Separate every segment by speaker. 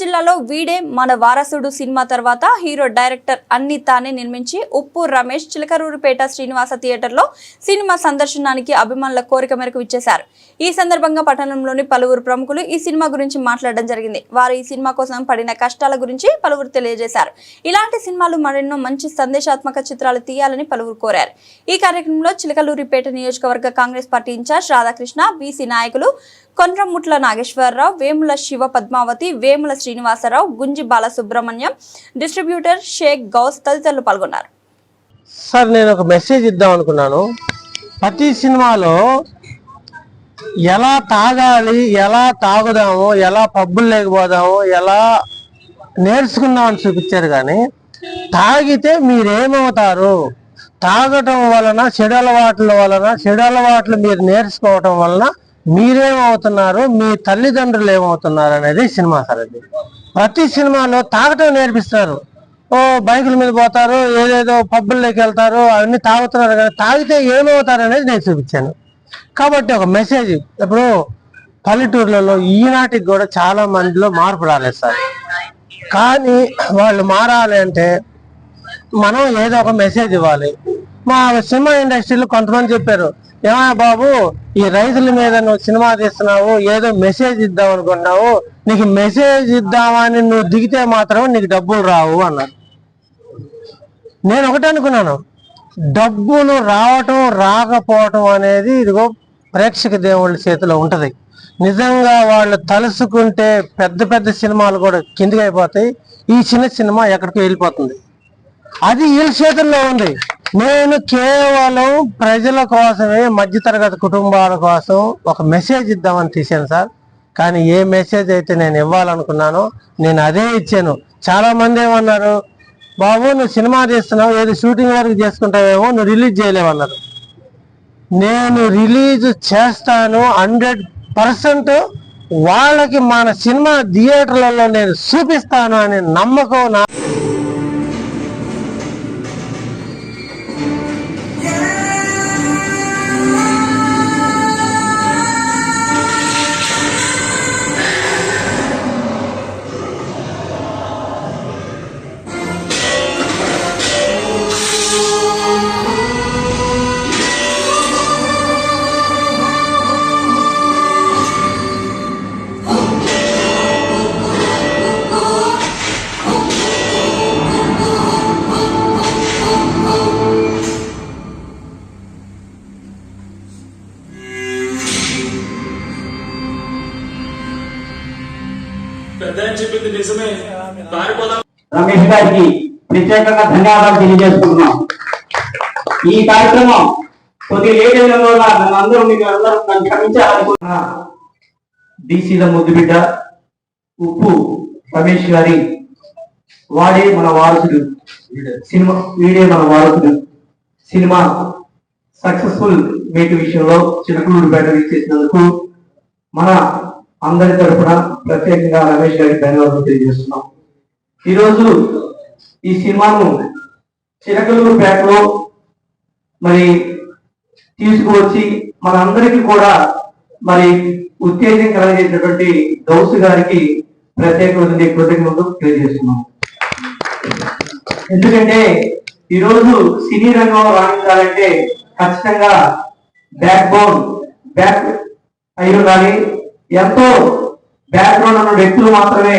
Speaker 1: జిల్లాలో వీడే మన వారసుడు సినిమా తర్వాత హీరో డైరెక్టర్ అన్ని తానే నిర్మించి ఉప్పు రమేష్ చిలకరూరుపేట శ్రీనివాస థియేటర్లో సినిమా సందర్శనానికి అభిమానుల కోరిక మేరకు ఇచ్చేశారు ఈ సందర్భంగా పట్టణంలోని పలువురు ప్రముఖులు ఈ సినిమా గురించి మాట్లాడడం జరిగింది. వారు ఈ సినిమా కోసం పడిన కష్టాల గురించి పలువురు తెలియజేశారు. ఇలాంటి సినిమాలు మరెన్నో మంచి సందేశాత్మక చిత్రాలు తీయాలని పలువురు కోరారు. ఈ కార్యక్రమంలో చిలకలూరిపేట నియోజకవర్గ Congress party in-charge Radhakrishna BC నాయకులు కొండ్రముట్ల నాగేశ్వరరావు వేముల శివ పద్మావతి వేముల శ్రీనివాసరావు గుంజి బాలసుబ్రహ్మణ్యం డిస్ట్రిబ్యూటర్ షేక్ గౌస్ తదితరులు పాల్గొన్నారు.
Speaker 2: సార్ నేను ఒక మెసేజ్ ఇద్దాం అనుకున్నాను. ప్రతి సినిమాలో ఎలా తాగాలి ఎలా తాగుదాము ఎలా పబ్బులు లేకపోదాము ఎలా నేర్చుకుందామని చూపించారు కానీ తాగితే మీరేమవుతారు? తాగటం వలన చెడు అలవాట్ల వలన చెడు అలవాట్లు మీరు నేర్చుకోవటం వలన మీరేమవుతున్నారు? మీ తల్లిదండ్రులు ఏమవుతున్నారు అనేది సినిమా సార్ అది ప్రతి సినిమాలో తాగటం నేర్పిస్తారు. ఓ బైకుల మీద పోతారు ఏదేదో పబ్బుల్లోకి వెళ్తారు అవన్నీ తాగుతున్నారు కానీ తాగితే ఏమవుతారు అనేది నేను చూపించాను. కాబట్టి ఒక మెసేజ్ ఇప్పుడు పల్లెటూర్లలో ఈనాటికి కూడా చాలా మందిలో మార్పు రాలేదు సార్. కానీ వాళ్ళు మారాలి అంటే మనం ఏదో ఒక మెసేజ్ ఇవ్వాలి. మా సినిమా ఇండస్ట్రీలో కొంతమంది చెప్పారు ఏమా బాబు ఈ రైతుల మీద నువ్వు సినిమా తీస్తున్నావు ఏదో మెసేజ్ ఇద్దాం అనుకున్నావు నీకు మెసేజ్ ఇద్దామని నువ్వు దిగితే మాత్రం నీకు డబ్బులు రావు అన్నారు. నేను ఒకటి అనుకున్నాను డబ్బులు రావటం రాకపోవటం అనేది ఇదిగో ప్రేక్షక దేవుళ్ళ చేతిలో ఉంటుంది. నిజంగా వాళ్ళు తలుసుకుంటే పెద్ద పెద్ద సినిమాలు కూడా కిందికి అయిపోతాయి. ఈ చిన్న సినిమా ఎక్కడికి వెళ్ళిపోతుంది. అది వీళ్ళ చేతుల్లో ఉంది. నేను కేవలం ప్రజల కోసమే మధ్యతరగతి కుటుంబాల కోసం ఒక మెసేజ్ ఇద్దామని తీశాను సార్. కానీ ఏ మెసేజ్ అయితే నేను ఇవ్వాలనుకున్నానో నేను అదే ఇచ్చాను. చాలామంది ఏమన్నారు? బాబు నువ్వు సినిమా చేస్తున్నావు ఏదో షూటింగ్ వరకు చేసుకుంటావేమో నువ్వు రిలీజ్ చేయలేవన్నారు నేను రిలీజ్ చేస్తాను హండ్రెడ్ పర్సెంట్ వాళ్ళకి మన సినిమా థియేటర్లలో నేను చూపిస్తాను అనే నమ్మకం నా
Speaker 3: పెద్ద అని చెప్పింది నిజమే. పారిపోదాం
Speaker 4: రమేష్ గారికి ప్రత్యేకంగా ధన్యవాదాలు తెలియజేసుకుంటున్నాం. ఈ కార్యక్రమం కొద్ది లేట్ అయిన వల్ల నన్ను అందరూ మీకు అందరూ నన్ను క్షమించాలనుకుంటున్నా బీసీల ముద్దు బిడ్డ ఉప్పు రమేష్ గారి వాడే మన వారసుడు. సినిమా వీడే మన వారసుడు. సినిమా సక్సెస్ఫుల్ మేటి విషయంలో చిలకలూరు బయట చేసినందుకు మన అందరి తరఫున ప్రత్యేకంగా రమేష్ గారికి ధన్యవాదాలు తెలియజేస్తున్నాం. ఈరోజు ఈ సినిమాను చిలకలూరు పేటలో మరి తీసుకువచ్చి మనందరికీ కూడా మరి ఉత్తేజం కలగజేసినటువంటి దౌసు గారికి ప్రత్యేకమైన కృతజ్ఞతలు తెలియజేస్తున్నాం. ఎందుకంటే ఈరోజు సినీ రంగంలో రాణించాలంటే ఖచ్చితంగా బ్యాక్ బోన్ బ్యాక్ అయి ఉండాలి ఎంతో బ్యాక్గ్రౌండ్ ఉన్న వ్యక్తులు మాత్రమే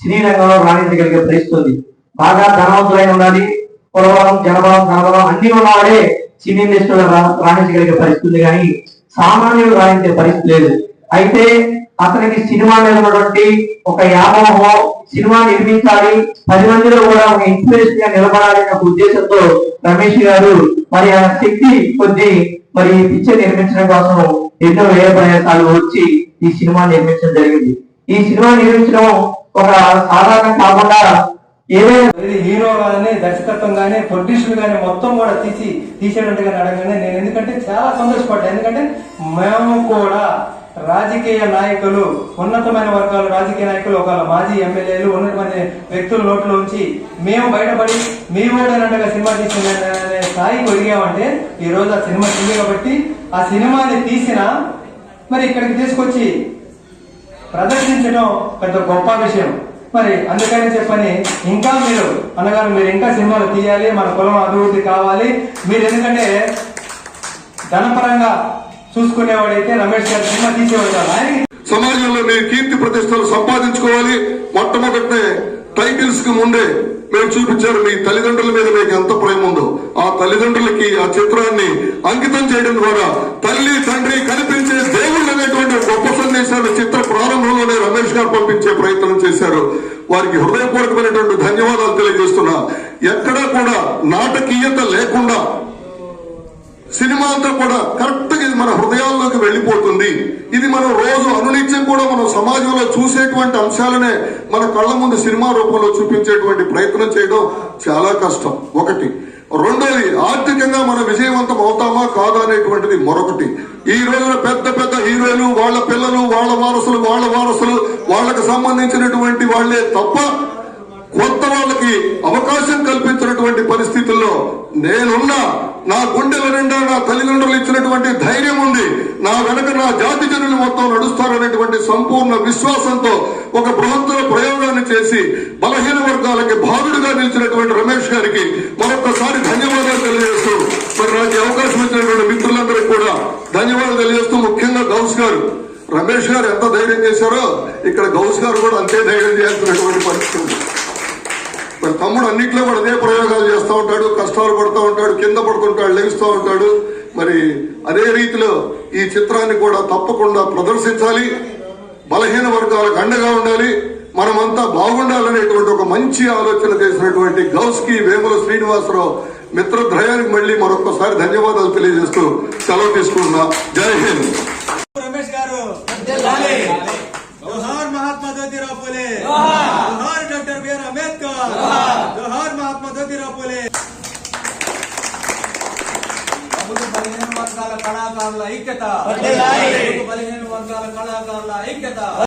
Speaker 4: సినీ రంగంలో రాణించగలిగే పరిస్థితుంది బాగా ధనవంతులై ఉండాలి కులబలం జనబలం ధనబలం అన్ని ఉన్నవాడే సినీ ఇండస్ట్రీలో రాణించగలిగే పరిస్థితి ఉంది కానీ సామాన్యులు రాణించే పరిస్థితి లేదు. అయితే అతనికి సినిమా మీద ఉన్నటువంటి ఒక వ్యామోహం సినిమా నిర్మించాలి పది మందిలో కూడా ఒక ఇన్స్పిరేషన్గా నిలబడాలి అనే ఉద్దేశంతో రమేష్ గారు మరి ఆ శక్తి కొద్ది మరి పిక్చర్ నిర్మించడం కోసం ఎన్నో వ్యయ ప్రయాసాలు వచ్చి ఈ సినిమా నిర్మించడం జరిగింది. ఈ సినిమా నిర్మించడం ఒక సాధారణం కాకుండా ఏదైనా
Speaker 5: హీరో కానీ దర్శకత్వం కానీ ప్రొడ్యూసర్ కానీ మొత్తం కూడా తీసి తీసేటట్టుగా అడగగానే నేను ఎందుకంటే చాలా సంతోషపడ్డాను ఎందుకంటే మేము కూడా రాజకీయ నాయకులు ఉన్నతమైన వర్గాలు రాజకీయ నాయకులు ఒక మాజీ ఎమ్మెల్యేలు ఉన్నతమైన వ్యక్తుల నోట్లో ఉంచి మేము బయటపడి మేము ఓడనట్టుగా సినిమా తీసిన అనే స్థాయికి ఒరిగామంటే ఈ రోజు ఆ సినిమా ఉంది కాబట్టి ఆ సినిమాని తీసిన మరి ఇక్కడికి తీసుకొచ్చి ప్రదర్శించడం పెద్ద గొప్ప విషయం. మరి అందుకని చెప్పని ఇంకా మీరు అనగానే మీరు ఇంకా సినిమాలు తీయాలి మన కులం అభివృద్ధి కావాలి. మీరు ఎందుకంటే ధనపరంగా చూసుకునేవాడైతే రమేష్ గారి సినిమా తీసేవాడు
Speaker 6: సమాజంలో మీ కీర్తి ప్రతిష్టలు సంపాదించుకోవాలి. మొట్టమొదటి టైటిల్స్కి ముందే మేము చూపించారు మీ తల్లిదండ్రుల మీద మీకు ఎంత ప్రేమ ఉందో. ఆ తల్లిదండ్రులకి ఆ చిత్రాన్ని అంకితం చేయడం ద్వారా తల్లి తండ్రి కనిపించే చేశారు. చిత్ర ప్రారంభంలోనే రమేష్ గారు పంపించే ప్రయత్నం చేశారు. వారికి హృదయపూర్వకమైనటువంటి ధన్యవాదాలు తెలియజేస్తున్నా. ఎక్కడా కూడా నాటకీయత లేకుండా సినిమా అంతా కూడా కరెక్ట్గా ఇది మన హృదయాల్లోకి వెళ్ళిపోతుంది. ఇది మనం రోజు అనునిత్యం కూడా మనం సమాజంలో చూసేటువంటి అంశాలనే మన కళ్ళ ముందు సినిమా రూపంలో చూపించేటువంటి ప్రయత్నం చేయడం చాలా కష్టం. ఒకటి. రెండోది ఆర్థికంగా మనం విజయవంతం అవుతాం కాదా అనేటువంటిది మరొకటి. ఈ రోజున పెద్ద పెద్ద హీరోలు వాళ్ళ పిల్లలు వాళ్ళ వారసులు వాళ్ళ వారసులు వాళ్ళకి సంబంధించినటువంటి వాళ్ళే తప్ప కొత్త వాళ్ళకి అవకాశం కల్పించినటువంటి పరిస్థితుల్లో నేనున్నా నా గుండెల నిండా నా తల్లిదండ్రులు ఇచ్చినటువంటి ధైర్యం ఉంది. నా వెనక నా జాతి జనులు మొత్తం నడుస్తారనేటువంటి సంపూర్ణ విశ్వాసంతో ఒక బృహత్తర ప్రయోగాన్ని చేసి బలహీన వర్గాలకి బాధుడుగా నిలిచినటువంటి రమేష్ గారికి మరొకసారి ధన్యవాదాలు తెలియజేస్తూ మరి నాకు అవకాశం ఇచ్చినటువంటి మిత్రులందరికీ కూడా ధన్యవాదాలు తెలియజేస్తూ ముఖ్యంగా గౌస్ గారు. రమేష్ గారు ఎంత ధైర్యం చేశారో ఇక్కడ గౌస్ గారు కూడా అంతే ధైర్యం చేయాల్సినటువంటి పరిస్థితి మరి తమ్ముడు అన్నింటిలో కూడా అదే ప్రయోగాలు చేస్తూ ఉంటాడు కష్టాలు పడుతూ ఉంటాడు కింద పడుతుంటాడు లెగుస్తూ ఉంటాడు. మరి అదే రీతిలో ఈ చిత్రాన్ని కూడా తప్పకుండా ప్రదర్శించాలి. బలహీన వర్గాలకు అండగా ఉండాలి. మనమంతా బాగుండాలనేటువంటి ఒక మంచి ఆలోచన చేసినటువంటి గౌస్కి వేముల శ్రీనివాసరావు మిత్రద్రయానికి మళ్ళీ మరొకసారి ధన్యవాదాలు తెలియజేస్తూ సెలవు తీసుకుంటున్నా. జై హింద్.
Speaker 7: రమేష్ గారు జోహార్ మహాత్మా జ్యోతిరావు పూలే. జోహార్ డాక్టర్ బిఆర్ అంబేద్కర్. జోహార్ మహాత్మా జ్యోతిరావు పూలే. బలహీన వర్గాల కళాకారుల ఐక్యత. బలహీన వర్గాల కళాకారుల ఐక్యత.